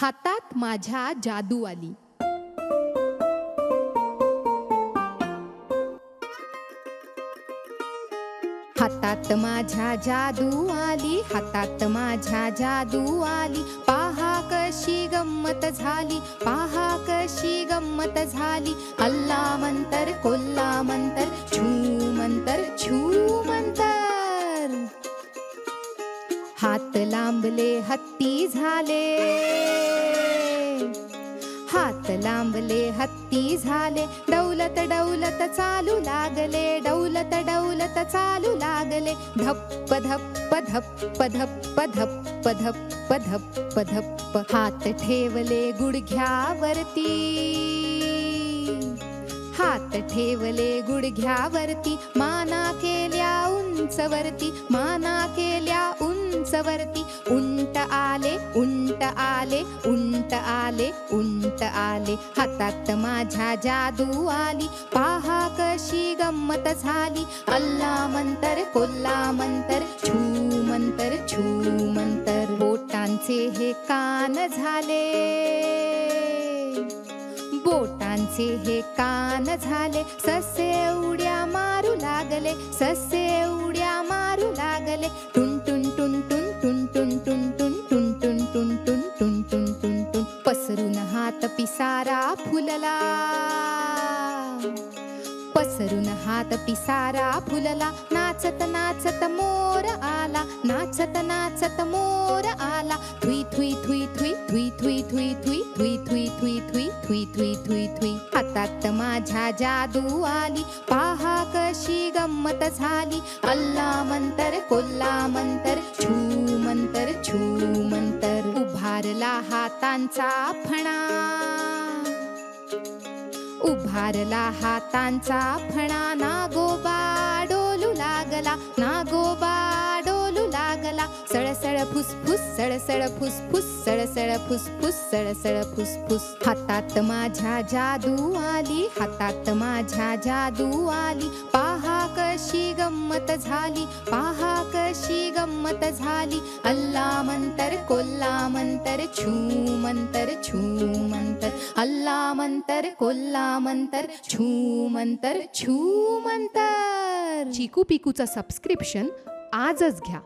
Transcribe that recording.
हातात माझ्या जादू आली हातात माझ्या जादू आली हातात माझ्या जादू आली पाहा कशी गंमत झाली पाहा कशी गंमत झाली. अल्ला मंतर कोल्ला मंतर छू मंतर छू मंतर. हात लांबले हत्ती झाले. हात लांबले हत्ती झाले. डौलत डौलत चालू लागले. डौलत डौलत चालू लागले. धप्प धप्प धप्प धप्प धप्प धप्प धप्प धप्प. हात ठेवले गुडघ्यावरती. हात ठेवले गुडघ्यावरती. माना केल्या उंचवरती. माना केल्या उंचवरती उंट आले उंट आले उंट आले उंट आले. हातात माझ्या जादू आली. पाहा कशी गंमत झाली. अल्ला मंतर कोल्ला मंतर छू मंतर छू मंतर. बोटांचे हे कान झाले. बोटांचे हे कान झाले. ससे उड्या मारू लागले. ससे हात पिसारा फुलला पसरून हात पिसारा फुलला नाचत नाचत मोर आला नाचत नाचत मोर आला Thuy Thuy Thuy Thuy Thuy Thuy Thuy Thuy Thuy Thuy Thuy Thuy Thuy Thuy Thuy Thuy हातात माझ्या जादू आली पाहा कशी गंमत झाली अल्ला मंतर कोल्ला मंतर छू मंतर छू मंतर उभारला हातांचा फणा उभारला हातांचा फणा नागोबा डोलू लागला. नागोबा सळसळ फुसफुस सळसळ फुसफुस सळसळ फुसफुस सळसळ फुसफुस. हातात माझ्या जादू आली हातात माझ्या जादू आली. पाहा कशी गंमत झाली पाहा कशी गंमत झाली. अल्ला मंतर कोल्ला मंतर छू मंतर छू मंतर. अल्ला मंतर कोल्ला मंतर छू मंतर छू मंतर. चिकू पिकूचं सबस्क्रिप्शन आजच घ्या.